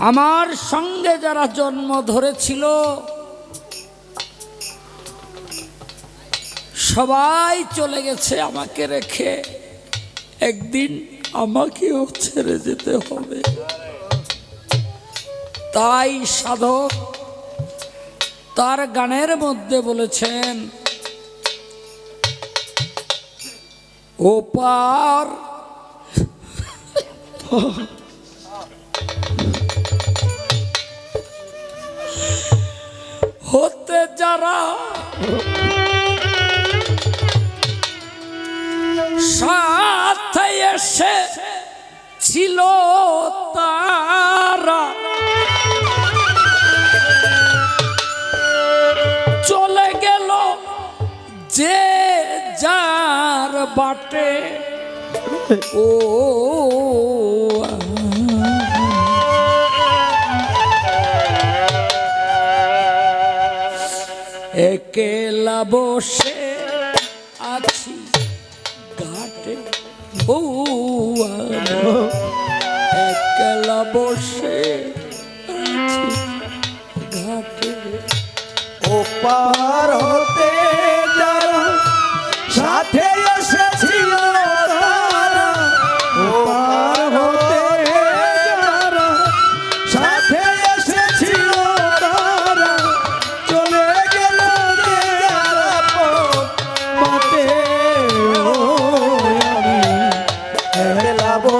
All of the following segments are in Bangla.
আমার সঙ্গে যারা জন্ম ধরেছিল, সবাই চলে গেছে আমাকে রেখে। একদিন আমাকেও ছেড়ে যেতে হবে। তাই সাধক তার গানের মধ্যে বলেছেন ওপার হতে যারা সাথে এসে ছিল তারা। চলে গেল যে যার বাটে। ও বসে আছি ঘাটে ও একলা বসে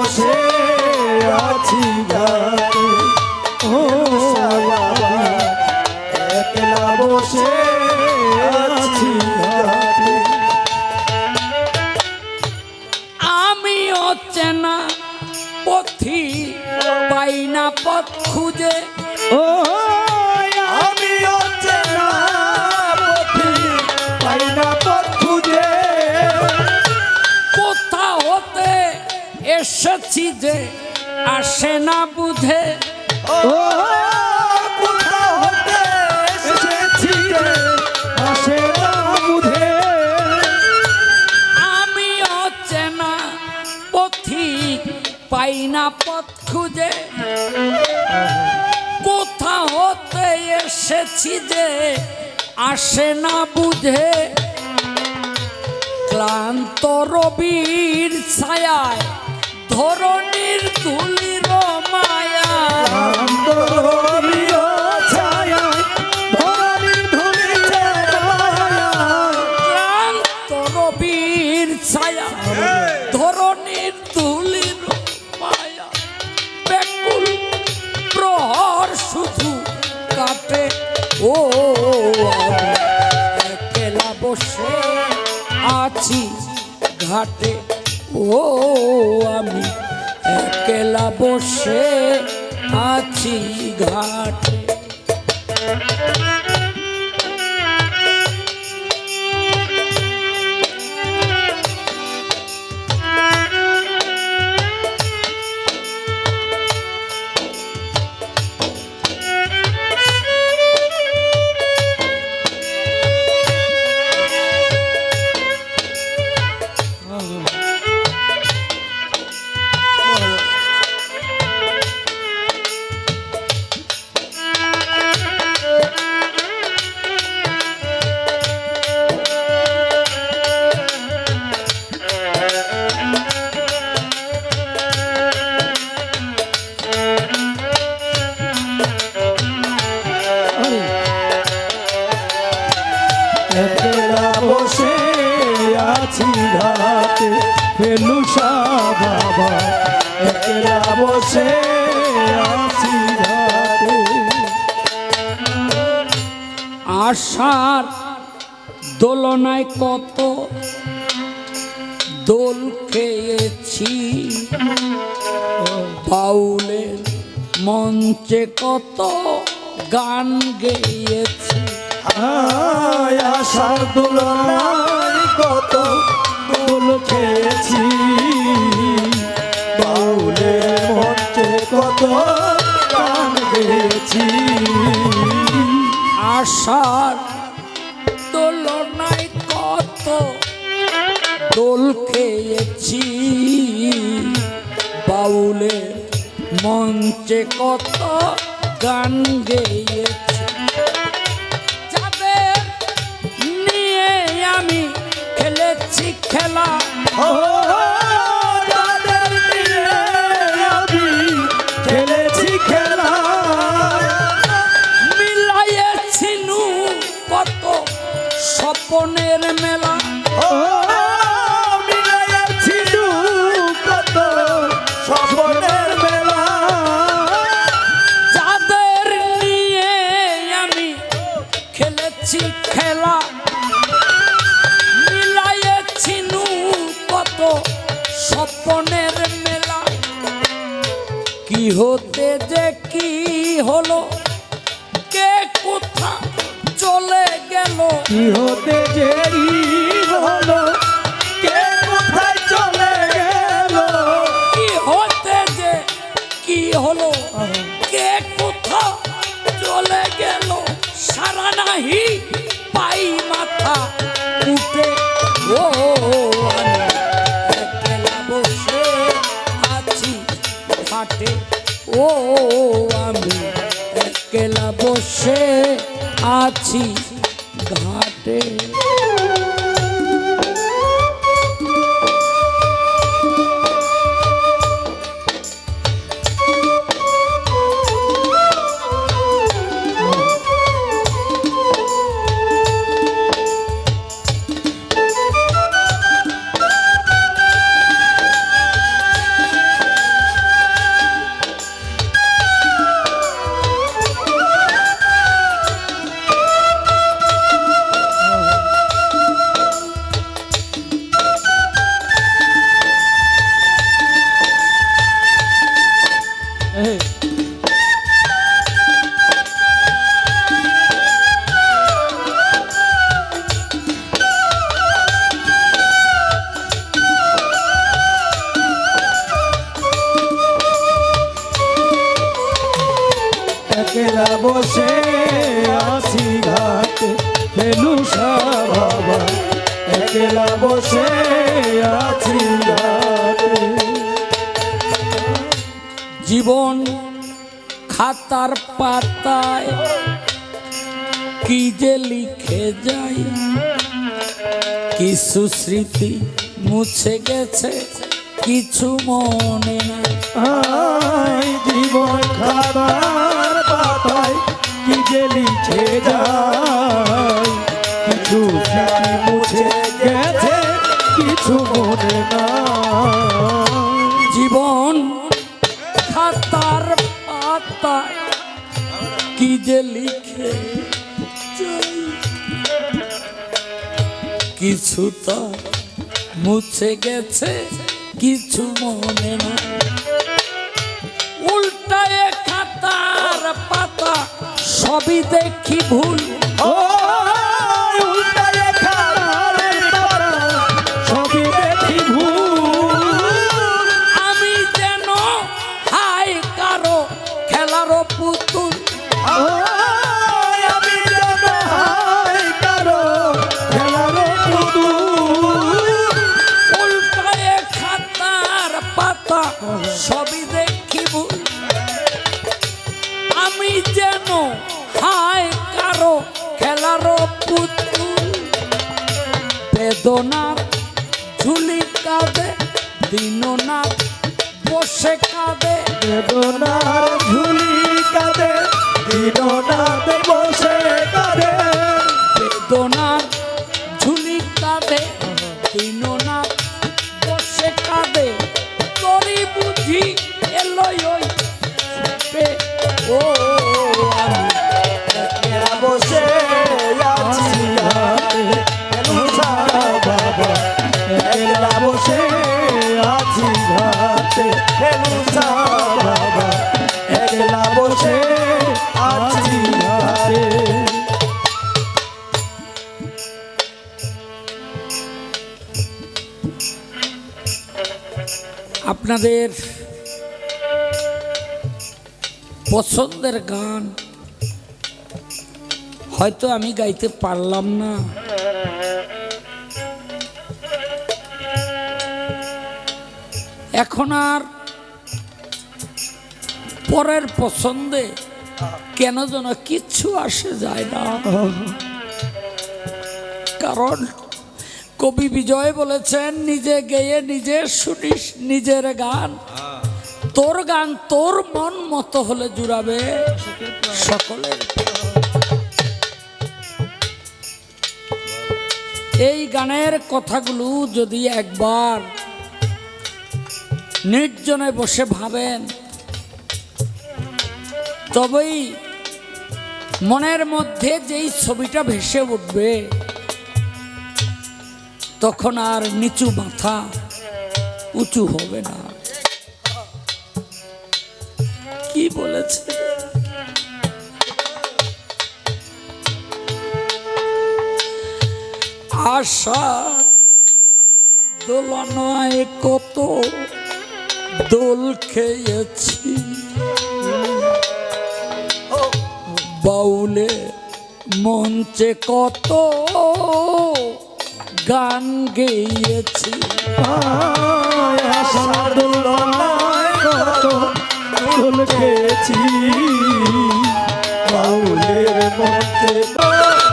বসে আসে না বুঝে। পাই না কোথা হতে এসেছি যে আসে না বুঝে। ক্লান্ত রবির ছায়ায় ধরণীর তুলির মায়া। রবির ছায়া ধরণীর তুলির মায়া। বেকুল প্রহর শুধু কাটে ও একলা বসে আছি ঘাটে। ও আমি বসে আছি ঘাটে। আশার দোলনায় কত দোল খেয়েছি। বাউলের মঞ্চে কত গান গেয়েছি। আশার দোলনায় আশার দোলনায় কত দোল খেয়েছি। বাউলে মঞ্চে কত গান গেয়েছি। স্বপনের মেলা। কি হতে যে কি হলো? কে কোথা চলে গেল? কি হতে যেই আছি ঘাটে বসে আছি ঘাটে। একলা বসে আছি জীবন খাতার পাতায়, কি যে লিখে যাই। কিছু স্মৃতি মুছে গেছে, কিছু মনে নাই। জীবন খাবার যে লিখে যায়। কিছু স্মৃতি মুছে গেছে, কিছু মনে না জীবন খাতার পাতায় কি যে লিখে কিছু তো মুছে গেছে, কিছু মনে না সবই দেখি ভুল। ও বেদনার ঝুলি কাঁদে দিননাথ বসে কাঁদে। বেদনার ঝুলি কাঁদে দিননাথ বসে কাঁদে। বেদনার ঝুলি কাঁদে দিননাথ বসে কাঁদে। তোরই বুঝি ওই ও আপনাদের পছন্দের গান হয়তো আমি গাইতে পারলাম না। এখন আর পরের পছন্দে কেন যেন কিচ্ছু আসে যায় না। কারণ কবি বিজয় বলেছেন, নিজে গেয়ে নিজে শুনিস নিজের গান। তোর গান তোর মন মতো হলে জুড়াবে সকলের এই গানের কথাগুলো যদি একবার নির্জনে বসে ভাবেন তবেই মনের মধ্যে যেই ছবিটা ভেসে উঠবে, তখন আর নিচু মাথা উঁচু হবে না। কি বলেছে? আশা দোলনায় কত দোল খেয়েছি। বাউলে মঞ্চে কত গান গেয়েছি। খেয়েছি বাউলের মধ্যে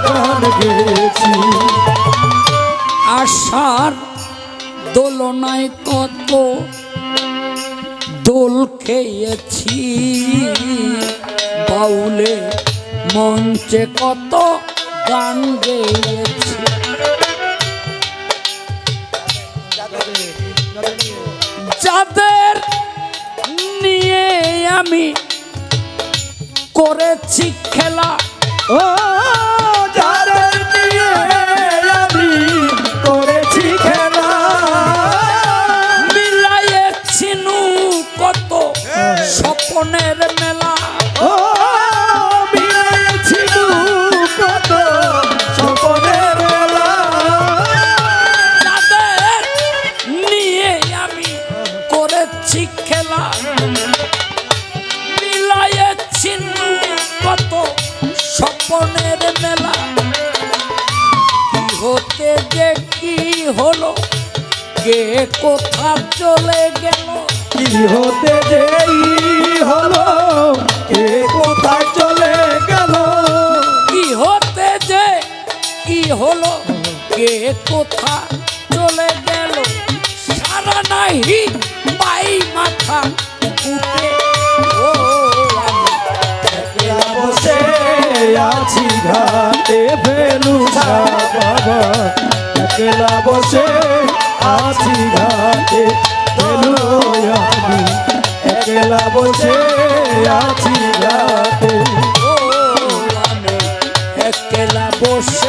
গান গেয়েছি আশার দোলনায় কত দোল খেয়েছি। বাউলে মঞ্চে কত গান গেয়েছি। যাদের নিয়ে আমি করেছি খেলা ও করেছি খেলা। মিলাইয়েছিনু কত স্বপনের মেলা। হতে যে কি হলো কে কোথা চলে গেল। কি হতে যেই হলো কে কোথায় চলে গেল। কি হতে যে কি হলো কে কোথা চলে গেল। সারা নাহি পাই মাথা উঠে। ও বসে আছি ঘাটে ফেলু বাবা একলা বসে আছি একলা বসে